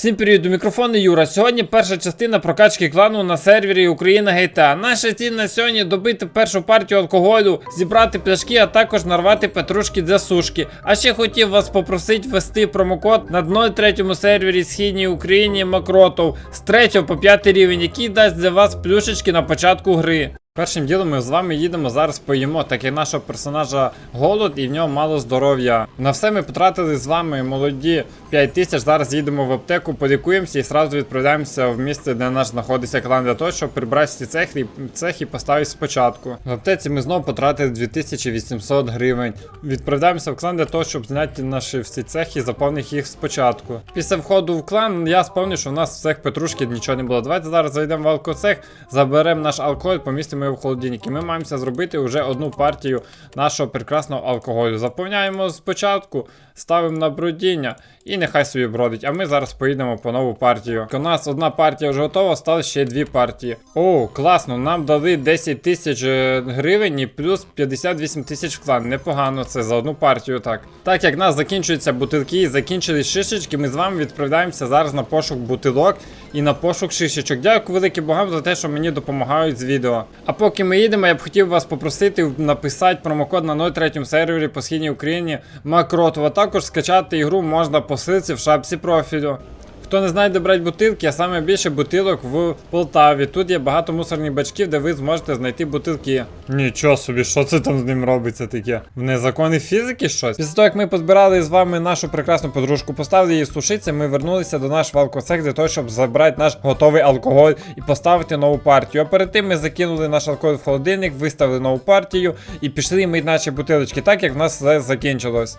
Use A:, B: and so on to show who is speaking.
A: Всім привіт, у мікрофону Юра. Сьогодні перша частина прокачки клану на сервері Україна GTA. Наша ціль на сьогодні добити першу партію алкоголю, зібрати пляшки, а також нарвати петрушки для сушки. А ще хотів вас попросити ввести промокод на 0,3 сервері Східній Україні Макротов з 3 по 5 рівень, який дасть для вас плюшечки на початку гри. Першим ділом ми з вами їдемо зараз поїмо, так як нашого персонажа голод і в нього мало здоров'я. На все ми потратили з вами молоді 5 тисяч. Зараз їдемо в аптеку, полікуємося і одразу відправляємося в місце, де наш знаходиться клан, для того, щоб прибрати всі цехи, цехи поставити спочатку. В аптеці ми знову потратили 2800 гривень. Відправляємося в клан для того, щоб зняти наші всі цехи і заповнити їх спочатку. Після входу в клан я сповнив, що в нас в цех петрушки нічого не було. Давайте зараз зайдемо в алкоцех, заберемо наш алкоголь, помістимо його в холодильник. І ми маємося зробити вже одну партію нашого прекрасного алкоголю. Заповняємо спочатку, ставимо на бродіння і нехай собі бродить. А ми зараз поїдемо по нову партію. У нас одна партія вже готова, стали ще дві партії. О, класно, нам дали 10 тисяч е, гривень і плюс 58 тисяч в клан. Непогано це за одну партію, так. Так як в нас закінчуються бутилки і закінчились шишечки, ми з вами відправляємося зараз на пошук бутилок і на пошук шишечок. Дякую великі богам за те, що мені допомагають з відео. А поки ми їдемо, я б хотів вас попросити написати промокод на 03 сервері по східній Україні Макроту. Також скачати ігру можна по силці в шапці профілю. Хто не знає, де брати бутилки, а саме більше бутилок в Полтаві. Тут є багато мусорних бачків, де ви зможете знайти бутилки. Нічого собі, що це там з ним робиться таке? В незаконні фізики щось? Після того, як ми позбирали з вами нашу прекрасну подружку, поставили її сушитися, ми вернулися до нашого алкоцех для того, щоб забрати наш готовий алкоголь і поставити нову партію. А перед тим ми закинули наш алкоголь в холодильник, виставили нову партію і пішли ми наші бутилочки, так як в нас все закінчилось.